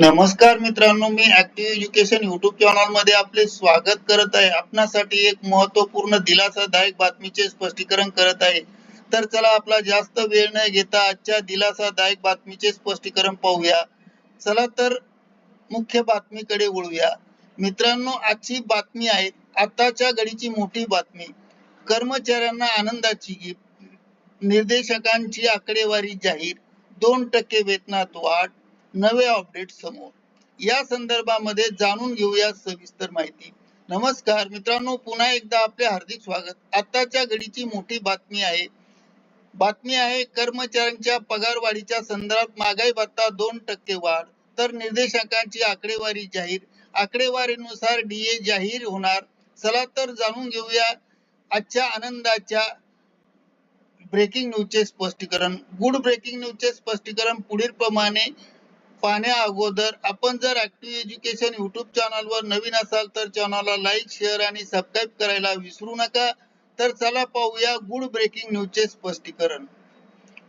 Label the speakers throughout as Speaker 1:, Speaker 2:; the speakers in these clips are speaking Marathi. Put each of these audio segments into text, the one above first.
Speaker 1: नमस्कार मित्रांनो मी ऍक्टिव्ह एज्युकेशन युट्यूब चॅनलमध्ये आपले स्वागत करत आहे. आपणासाठी एक महत्त्वपूर्ण दिलासादायक बातमीचे स्पष्टीकरण करत आहे. तर चला आपला जास्त वेळ न घेता आजच्या दिलासादायक बातमीचे स्पष्टीकरण पाहूया. चला तर मुख्य बातमीकडे वळूया. मित्रांनो आजची बातमी आहे आताच्या घडीची मोठी बातमी. कर्मचाऱ्यांना आनंदाची गिफ्ट निर्देशकांची आकडेवारी जाहीर. दोन टक्के वेतनात वाढ. नवे अपडेट समोर. या संदर्भामध्ये जाणून घेऊया सविस्तर माहिती. नमस्कार मित्रांनो पुन्हा एकदा आपले हार्दिक स्वागत. आताच्या घडीची मोठी बातमी आहे. बातमी आहे कर्मचाऱ्यांच्या पगारवाढीच्या संदर्भात महागाई भत्ता दोन टक्के वाढ तर निर्देशकांची आकडेवारी जाहीर. आकडेवारीनुसार डीए जाहीर होणार. चला तर जाणून घेऊया आजच्या आनंदाच्या ब्रेकिंग न्यूजचे स्पष्टीकरण. गुड ब्रेकिंग न्यूजचे स्पष्टीकरण पुढील प्रमाणे पाहण्या अगोदर आपण जर ऍक्टिव्ह एज्युकेशन युट्यूब चॅनलवर नवीन असाल तर चॅनलला लाईक शेअर आणि सबस्क्राईब करायला विसरू नका. तर चला पाहूया गुड ब्रेकिंग न्यूजचे स्पष्टीकरण.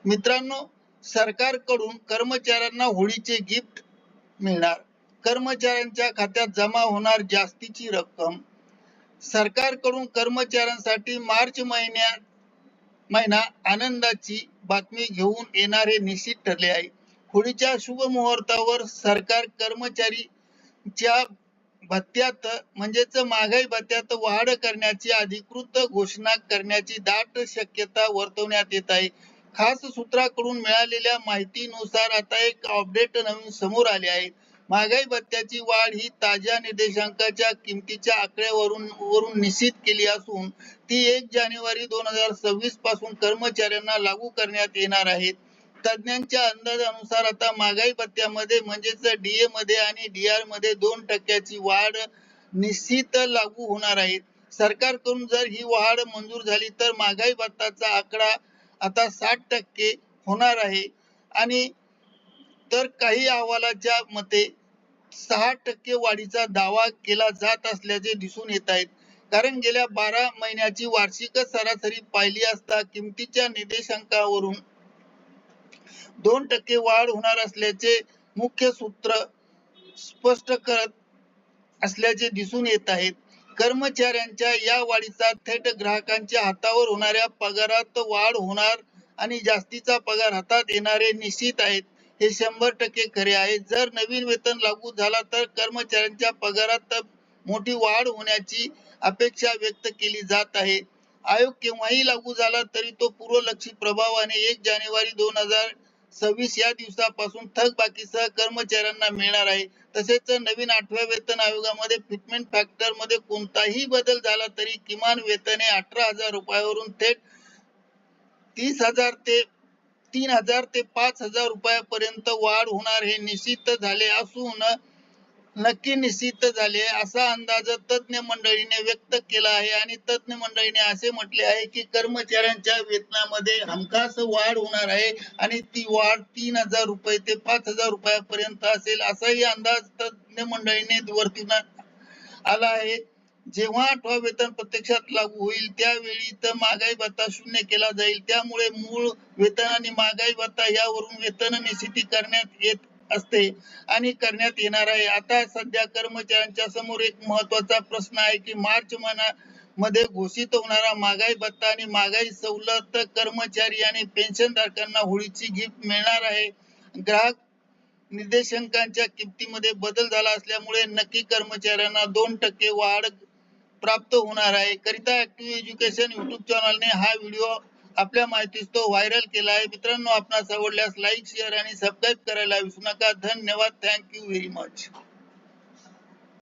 Speaker 1: मित्रांनो सरकारकडून कर्मचाऱ्यांना होळीचे गिफ्ट मिळणार. कर्मचाऱ्यांच्या खात्यात जमा होणार जास्तीची रक्कम. सरकारकडून कर्मचाऱ्यांसाठी मार्च महिन्यात महिना आनंदाची बातमी घेऊन येणारे निश्चित ठरले आहे. होळीच्या शुभ मुहूर्तावर सरकार कर्मचारीच्या भत्त्यात म्हणजेच महागाई भत्त्यात वाढ करण्याची अधिकृत घोषणा करण्याची दाट शक्यता वर्तवण्यात येत आहे. खास सूत्राकडून मिळालेल्या माहितीनुसार आता एक अपडेट नवीन समोर आले आहे. महागाई भत्त्याची वाढ ही ताज्या निर्देशांकाच्या किमतीच्या आकड्यावरून वरून निश्चित केली असून ती एक जानेवारी दोन हजार सव्वीसपासून कर्मचाऱ्यांना लागू करण्यात येणार आहे तज्ञांच्या अंदाजानुसार आता महागाई भत्त्यामध्ये म्हणजेच डीए मध्ये आणि डीआरमध्ये दोन टक्क्याची वाढ निश्चित लागू होणार आहे. सरकारकडून जर ही वाढ मंजूर झाली तर महागाई भत्ताचा आकडा आता साठ टक्के होणार आहे. आणि तर काही अहवालाच्या मते सहा टक्के वाढीचा दावा केला जात असल्याचे दिसून येत आहेत. कारण गेल्या बारा महिन्याची वार्षिक सरासरी पाहिली असता किमतीच्या निर्देशांकावरून दोन टक्के वाढ होणार असल्याचे मुख्य सूत्र स्पष्ट करत असल्याचे दिसून येत आहेत. कर्मचाऱ्यांच्या या वाढीचा थेट ग्राहकांच्या हातावर होणाऱ्या पगारात वाढ होणार आणि जास्तीचा पगार हातात येणारे निश्चित आहेत हे शंभर टक्के खरे आहे. जर नवीन वेतन लागू झाला तर कर्मचाऱ्यांच्या पगारात मोठी वाढ होण्याची अपेक्षा व्यक्त केली जात आहे. आयोग केव्हाही लागू झाला तरी तो पूर्वलक्षी प्रभावाने एक जानेवारी दोन हजार सव्वीस या दिवसापासून थकबाकीसह कर्मचाऱ्यांना मिळणार आहे. तसेच नवीन आठव्या वेतन आयोगामध्ये फिटमेंट फॅक्टरमध्ये कोणताही बदल झाला तरी किमान वेतन हे अठरा हजार रुपयावरून थेट तीस हजार ते तीन हजार ते पाच हजार रुपयापर्यंत वाढ होणार हे निश्चित झाले असून नक्की निश्चित झाले. असा अंदाज तज्ञ मंडळीने व्यक्त केला आहे आणि तज्ञ मंडळीने असे म्हटले आहे की कर्मचाऱ्यांच्या वेतनामध्ये हमखास वाढ होणार आहे आणि ती वाढ तीन हजार रुपये ते पाच हजार रुपयापर्यंत असेल असाही अंदाज तज्ञ मंडळीने वर्तवण्यात आला आहे. जेव्हा आठवा वेतन प्रत्यक्षात लागू होईल त्यावेळी तर महागाई भत्ता शून्य केला जाईल. त्यामुळे मूळ वेतन आणि महागाई भत्ता यावरून वेतन निश्चिती करण्यात येत असते. आणि करण्यात येणार आहे. आता सध्या कर्मचाऱ्यांच्या समोर एक महत्त्वाचा प्रश्न आहे की मार्च महिना मध्ये घोषित होणारा महागाई भत्ता आणि महागाई सवलत कर्मचारी आणि पेन्शन धारकांना होळीची गिफ्ट मिळणार आहे. ग्राहक निर्देशांकांच्या किमतीमध्ये बदल झाला असल्यामुळे नक्की कर्मचाऱ्यांना दोन टक्के वाढ प्राप्त होणार आहे. करिता ऍक्टिव्ह एज्युकेशन युट्यूब चॅनलने हा व्हिडिओ आपल्या माहितीस तो व्हायरल केला आहे मित्रांनो आपणास आवडल्यास लाईक शेअर आणि सबस्क्राईब करायला विसरू नका. धन्यवाद. Thank you very much